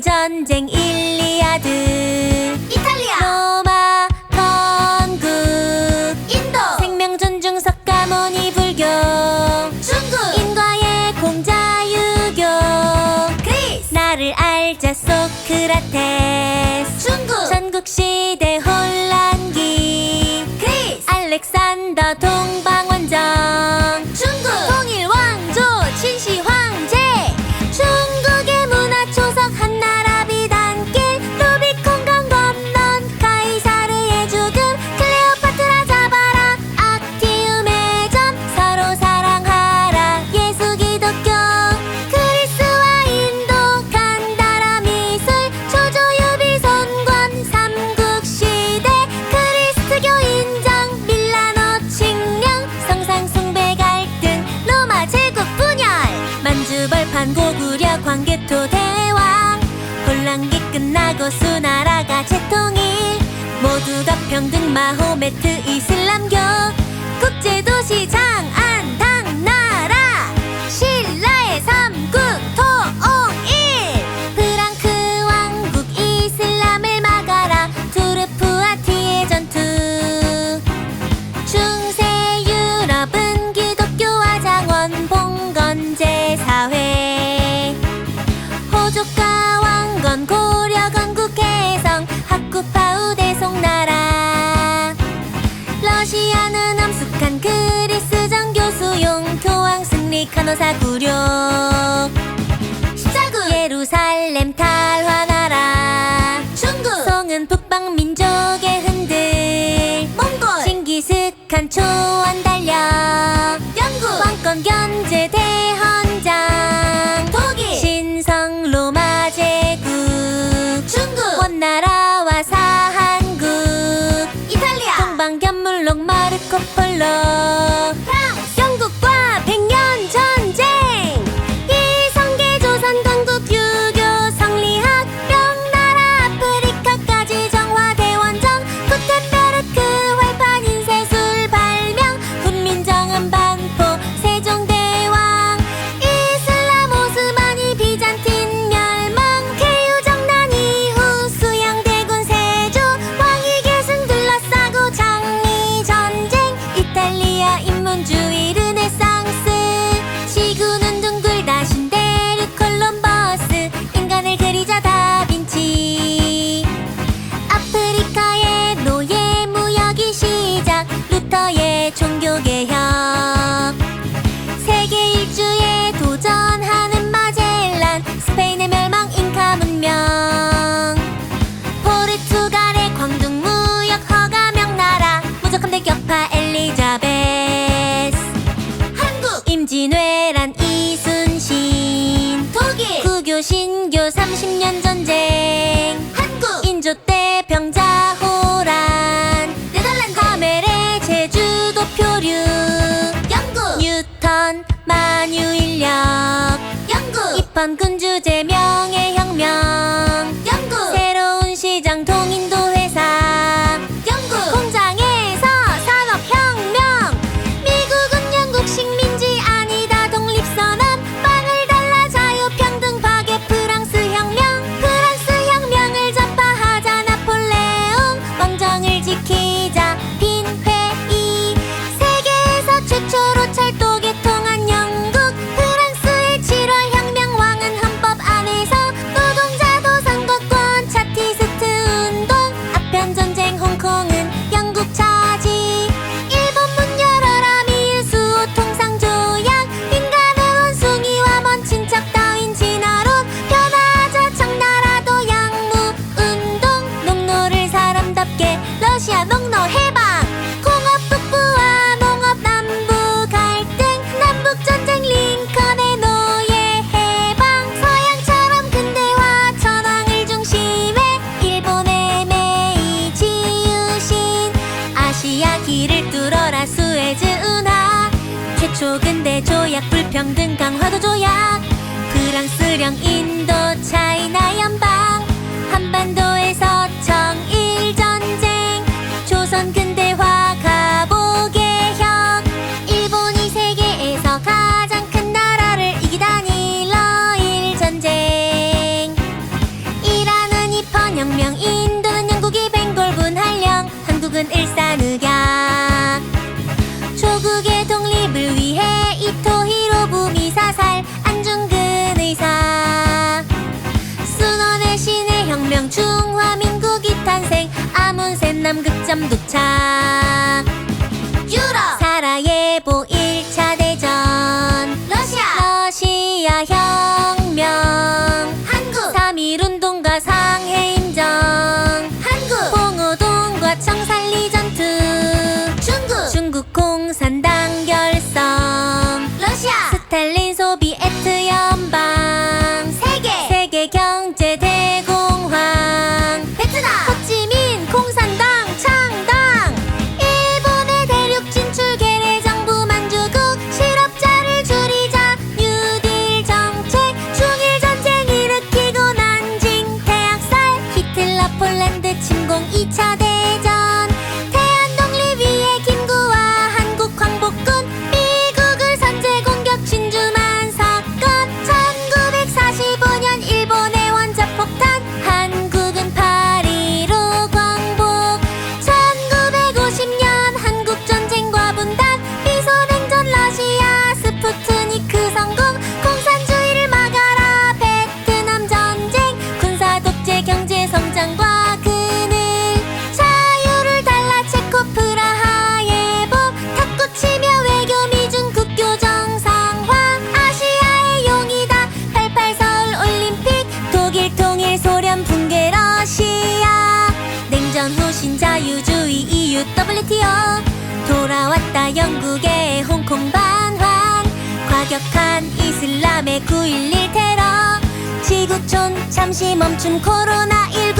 전쟁 일리아드. 이탈리아. 로마 건국. 인도. 생명존중 석가모니 불교. 중국. 인과의 공자유교. 그리스. 나를 알자 소크라테스. 중국. 전국시대 광개토 대왕. 혼란기 끝나고 수나라가 제통일 모두가 평등 마호메트 이슬람교. 국제도시장 아, 변호사 구류 십자군 예루살렘 탈환하라. 중국 송은 북방 민족의 흔들. 몽골. 신기 스칸 초안 달려. 영국 왕권 견제. 종교개혁. 세계 일주에 도전하는 마젤란 스페인의 멸망 잉카 문명. 포르투갈의 광둥 무역 허가명 나라 무조건 대격파 엘리자베스. 한국! 임진왜란 이순신. 독일! 구교 신교 30년 전쟁. 방금 주제명에 평등 강화도 조약 프랑스령 인도 차이나 연방 한반도에서 청일 전쟁 조선 근대화 가보 개혁 일본이 세계에서 가장 큰 나라를 이기다니 러일 전쟁. 이라는 이펀혁명 남극점 도착. 소련 붕괴 러시아. 냉전 후 신자유주의 EU WTO 돌아왔다 영국의 홍콩 반환 과격한 이슬람의 9.11 테러. 지구촌 잠시 멈춘 코로나19